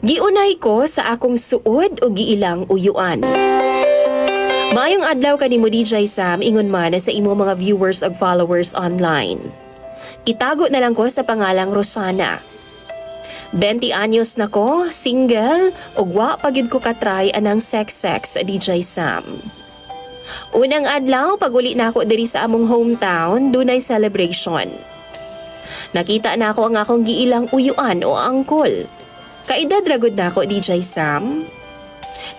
Giunay ko sa akong suod o giilang uyuan. Maayong adlaw kanimo DJ Sam ingon man sa imo mga viewers ug followers online. Itago na lang ko sa pangalang Rosana. 20 anyos na ko, single, ug wa pagid ko katry anang sex-sex DJ Sam. Unang adlaw pag uli na ako diri sa among hometown, dunay celebration. Nakita na ako ang akong giilang uyuan o angkol. Kaedad ragod na ako DJ Sam.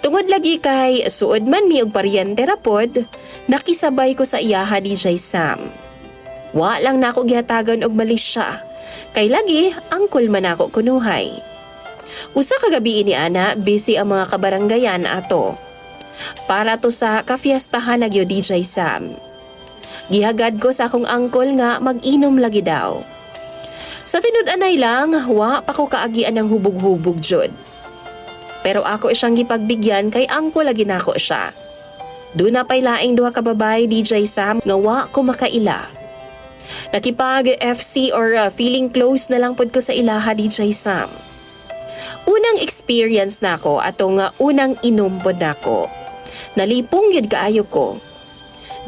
Tungod lagi kay suod man mi og paryente rapod, nakisabay ko sa iyaha DJ Sam. Wa lang na ako gihatagan og malis siya. Kay lagi, angkol man ako kunuhay. Usa ka gabi ini ana, busy ang mga kabaranggayan ato. Para to sa kafiestahan nagyo DJ Sam. Gihagad ko sa akong angkol nga mag-inom lagi daw. Sa tinud-anay lang, wa pa ko kaagian ng hubog-hubog jud. Pero ako siyang gipagbigyan kay angko lagi nako siya. Doon na pay laing duha ka babae DJ Sam nga wa ko makaila. Nakipag FC or uh, feeling close na lang pod ko sa ilaha DJ Sam. Unang experience nako atong nga unang inom pod nako. Nalipong yun kaayo ko.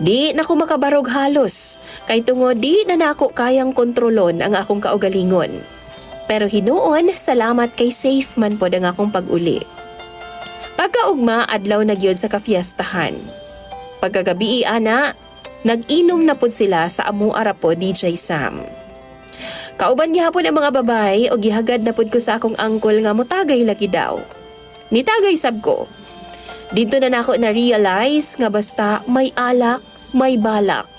Di na ko makabarog halos, kay tungo di na nako kayang kontrolon ang akong kaugalingon. Pero hinuon, salamat kay safe man po ang akong pag-uli. Pagkaugma, adlaw na gyud sa kafiestahan. Pagkagabi ana, nag-inom na pod sila sa amu arapo DJ Sam. Kauban gihapon ang mga babay o gihagad na pod ko sa akong angkol nga motagay lagi daw. Nitagay sab ko. Dito na nako na-realize nga basta may alak, may balak.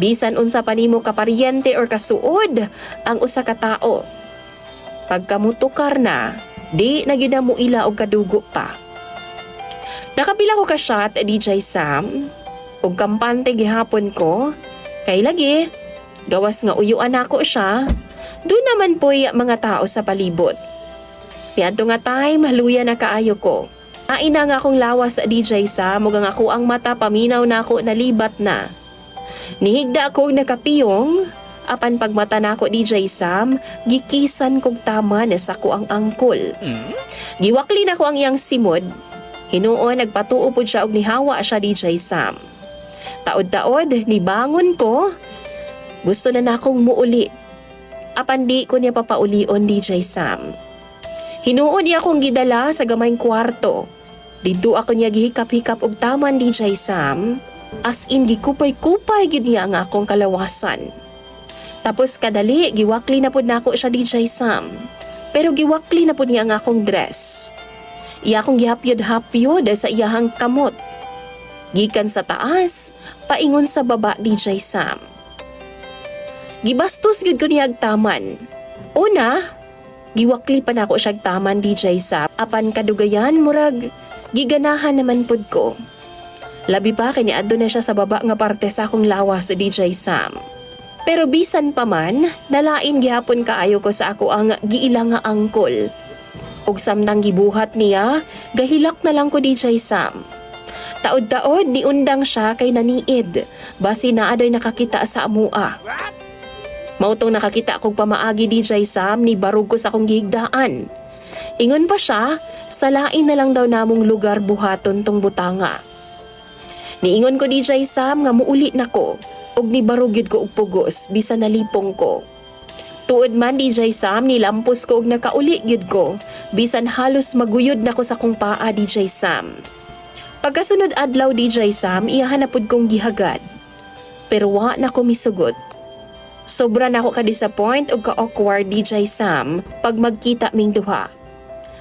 Bisan unsa pa nimo kaparyente or kasuod ang usa ka tao. Pagkamutukar na, di na gyud na mo ila og kadugo pa. Nakapila ko ka shot DJ Sam ug kampante gihapon ko kay lagi gawas nga uyuan ako siya. Doon naman po'y mga tao sa palibot. Niadto nga time, haluya na kaayo ko. Aina nga akong lawas sa DJ Sam, ug ang ako ang mata paminaw na ako nalibat na. Nihigda ako nakapiyong, apan pagmata na ako DJ Sam, gikisan kog tama na sa ko ang angkol. Giwakli na ko ang iyang simod. Hinuon nagpatuo pod siya og nihawa siya DJ Sam. Taod-taod, nibangon ko. Gusto na nakong muuli. Apan di ko niya papaulion DJ Sam. Hinuon niya akong gidala sa gamayng kwarto. Dito ako niya gihikap-hikap og taman DJ Sam. As in gikupay-kupay gid niya ang akong kalawasan. Tapos kadali giwakli na pud nako siya DJ Sam. Pero giwakli na pud niya ang akong dress. Iya akong gihapyod-hapyod sa iyahang kamot. Gikan sa taas, paingon sa baba DJ Sam. Gibastos gid ko niya ag taman. Una, giwakli pa nako siya taman DJ Sam. Apan kadugayan murag giganahan naman pud ko. Labi pa kay niadto na siya sa baba nga parte sa akong lawas sa DJ Sam. Pero bisan pa man, nalain gihapon kaayo ko sa ako ang giilang nga angkol. Ug samtang gibuhat niya, gahilak na lang ko DJ Sam. Taod-taod ni undang siya kay naniid, basi na adoy nakakita sa amua. Mautong nakakita kog pamaagi DJ Sam ni barug ko sa akong gihigdaan. Ingon pa siya, salain na lang daw namong lugar buhaton tong butanga. Niingon ko DJ Sam nga muuli na ko ug ni barugid ko og pugos bisan nalipong ko. Tuod man DJ Sam nilampos ko og nakauli gyud ko bisan halos maguyod na ko sa kong paa DJ Sam. Pagkasunod adlaw DJ Sam iyahan na pud kong gihagad. Pero wa na ko misugot. Sobra na ako ka-disappoint ug ka-awkward DJ Sam pag magkita ming duha.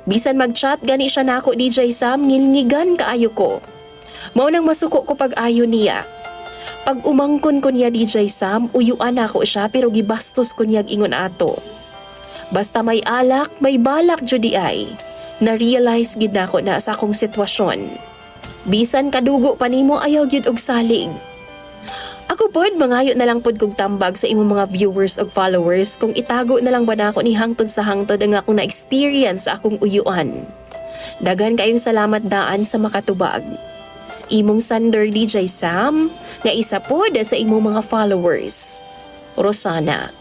Bisan mag-chat gani siya nako DJ Sam ngilngigan kaayo ko. Mao nang masuko ko pag ayo niya. Pag umangkon ko niya DJ Sam, uyuan ako siya pero gibastos ko niya ingon ato. Basta may alak, may balak judi ay. Na-realize gid nako na sa akong sitwasyon. Bisan kadugo pa nimo ayaw gyud og salig. Ako pod mangayo na lang pod kog tambag sa imong mga viewers ug followers kung itago na lang ba nako ni hangtod sa hangtod ang akong na-experience sa akong uyuan. Dagan kayong salamat daan sa makatubag. Imong Sander DJ Sam, nga isa pod sa imong mga followers. Rosana.